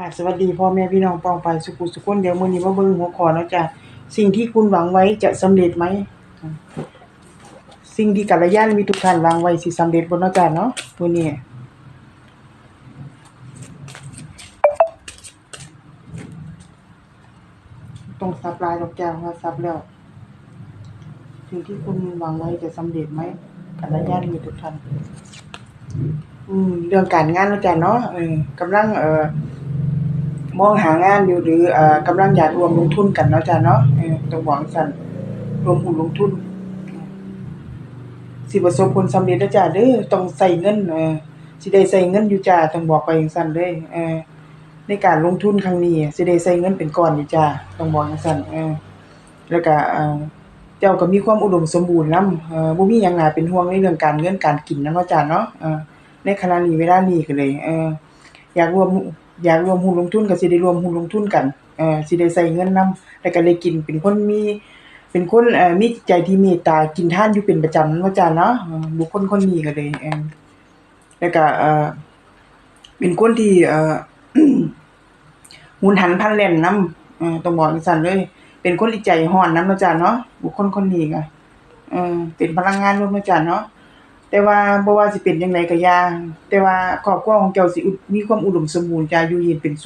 ค่ะสวัสดีพ่อแม่พี่น้องปองไปสุขุสุขคนเดี๋ยวมื้อนี้มาเบิ่งหัวข้อเนาะจ้ะสิ่งที่คุณหวังไว้จะสำเร็จไหม สิ่งที่กัลยาณมิตรทุกท่านวางไว้สิสำเร็จบ่เนาะจ้ะเนาะมื้อนี้ต้องซับลายดอกจ้าว่าซับแล้ว สิ่งที่คุณหวังไว้จะสำเร็จไหมกัลยาณมิตรทุกท่านอืมเรื่องการงานเนาะจ้ะเนาะเออกำลังเอ่อ มองหางานอยู่หรืออ่อกำลังอยากรวมลงทุนกันเนาะจ้ะเนาะเออต้องหวังสั่นรวมหุ้นลงทุน สิประสบผลสำเร็จเด้อจ้ะเด้อต้องใช้เงินเออสิได้ใช้เงินอยู่จ้ะต้องบอกไปจังซั่นเลยเออในการลงทุนครั้งนี้สิได้ใช้เงินเป็นก้อนอยู่จ้ะต้องบอกจังซั่นเออแล้วก็เออเจ้าก็มีความอุดมสมบูรณ์นำเออบ่มีหยังน่าเป็นห่วงในเรื่องการเงินการกินนำเนาะจ้ะเนาะเออในขณะนี้เวลานี้ก็เลยเอออยากรวม อยากรวมหุ้นลงทุนก็สิได้รวมหุ้นลงทุนกันเอ่อสิได้ใช้เงินนำแล้วก็ได้กินเป็นคนมี เป็นคนเอ่อมีใจที่เมตตากินท่านอยู่เป็นประจำเนาะจ้ะเนาะบุคคลคนนี้ก็เลยเออแล้วก็เอ่อเป็นคนที่เอ่อหุนหันพันแล่นนำเออต้องบอกจังซั่นเลย เป็นคนที่ใจร้อนนำเนาะจ้ะเนาะบุคคลคนนี้ก็เออเป็นพลังงานลมเนาะจ้ะเนาะ แต่ว่าบ่ว่าสิเป็นจังไดก็อย่า แต่ว่าครอบครัวของเจ้าสิอุด มีความอุดมสมบูรณ์จ้ะอยู่เย็นเป็นสุข